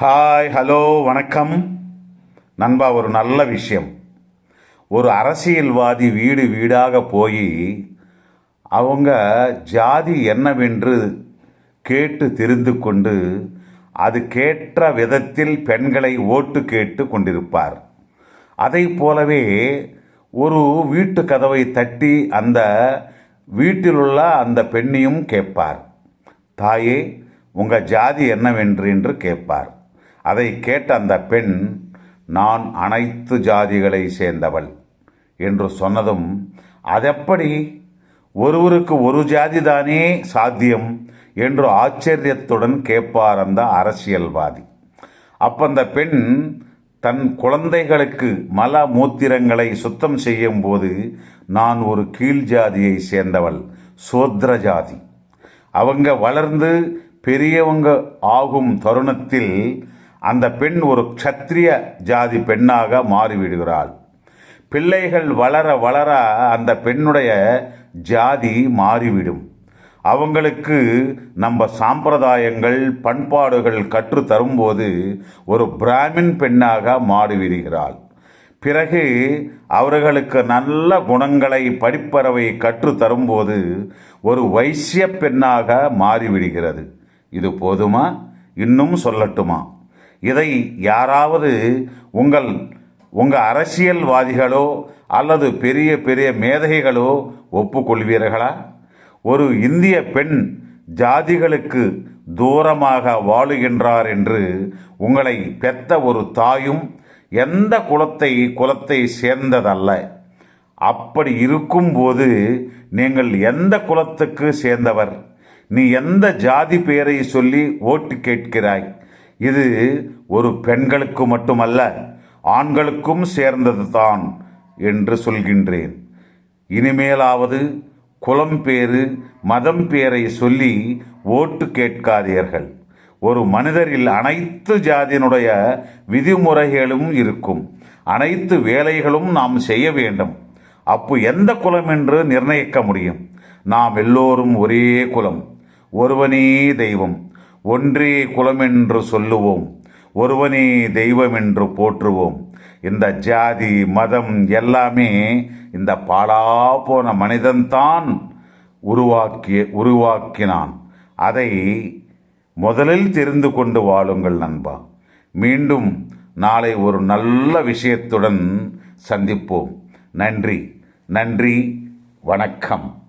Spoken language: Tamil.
ஹாய் ஹலோ வணக்கம். நண்பா ஒரு நல்ல விஷயம். ஒரு அரசியல்வாதி வீடு வீடாக போய் அவங்க ஜாதி என்னவென்று கேட்டு தெரிந்து கொண்டு அதுக்கேற்ற விதத்தில் பெண்களை ஓட்டு கேட்டு கொண்டிருப்பார். அதை போலவே ஒரு வீட்டு கதவை தட்டி அந்த வீட்டிலுள்ள அந்த பெண்ணையும் கேட்பார். தாயே உங்கள் ஜாதி என்னவென்று? என்று கேட்பார். அதை கேட்ட அந்த பெண் நான் அனைத்து ஜாதிகளை சேர்ந்தவள் என்று சொன்னதும் அதெப்படி? ஒருவருக்கு ஒரு ஜாதி தானே சாத்தியம்? என்று ஆச்சரியத்துடன் கேட்பார் அந்த அரசியல்வாதி. அப்ப அந்த பெண் தன் குழந்தைகளுக்கு மல மூத்திரங்களை சுத்தம் செய்யும் போது நான் ஒரு கீழ் ஜாதியை சேர்ந்தவள் சோத்ர ஜாதி. அவங்க வளர்ந்து பெரியவங்க ஆகும் தருணத்தில் அந்த பெண் ஒரு க்ஷத்ரிய ஜாதி பெண்ணாக மாறிவிடுகிறாள். பிள்ளைகள் வளர வளர அந்த பெண்ணுடைய ஜாதி மாறிவிடும். அவங்களுக்கு நம்ம சாம்பிரதாயங்கள் பண்பாடுகள் கற்று தரும்போது ஒரு பிராமின் பெண்ணாக மாறிவிடுகிறாள். பிறகு அவர்களுக்கு நல்ல குணங்களை படிப்பறவை கற்று தரும்போது ஒரு வைசிய பெண்ணாக மாறிவிடுகிறது. இது போதுமா? இன்னும் சொல்லட்டுமா? இதை யாராவது உங்கள் உங்கள் அரசியல்வாதிகளோ அல்லது பெரிய பெரிய மேதைகளோ ஒப்புக்கொள்வீர்களா? ஒரு இந்திய பெண் ஜாதிகளுக்கு தூரமாக வாழுகின்றார் என்று உங்களை பெத்த ஒரு தாயும் எந்த குலத்தை குலத்தை சேர்ந்ததல்ல. அப்படி இருக்கும்போது நீங்கள் எந்த குலத்துக்கு சேர்ந்தவர்? நீ எந்த ஜாதி பெயரை சொல்லி ஓட்டு கேட்கிறாய்? இது ஒரு பெண்களுக்கு மட்டுமல்ல ஆண்களுக்கும் சேர்ந்தது தான் என்று சொல்கின்றேன். இனிமேலாவது குலம் பேரு மதம் பேரை சொல்லி ஓட்டு கேட்காதீர்கள். ஒரு மனிதரில் அனைத்து ஜாதியினுடைய விதிமுறைகளும் இருக்கும். அனைத்து வேலைகளும் நாம் செய்ய வேண்டும். அப்போ எந்த குலம் என்று நிர்ணயிக்க முடியும்? நாம் எல்லோரும் ஒரே குலம் ஒருவனே தெய்வம். ஒன்றே குலம் என்று சொல்லுவோம் ஒருவனே தெய்வம் என்று போற்றுவோம். இந்த ஜாதி மதம் எல்லாமே இந்த பாழா போன மனிதன்தான் உருவாக்கிய உருவாக்கினான். அதை முதலில் தெரிந்து கொண்டு வாழுங்கள் நண்பா. மீண்டும் நாளை ஒரு நல்ல விஷயத்துடன் சந்திப்போம். நன்றி நன்றி வணக்கம்.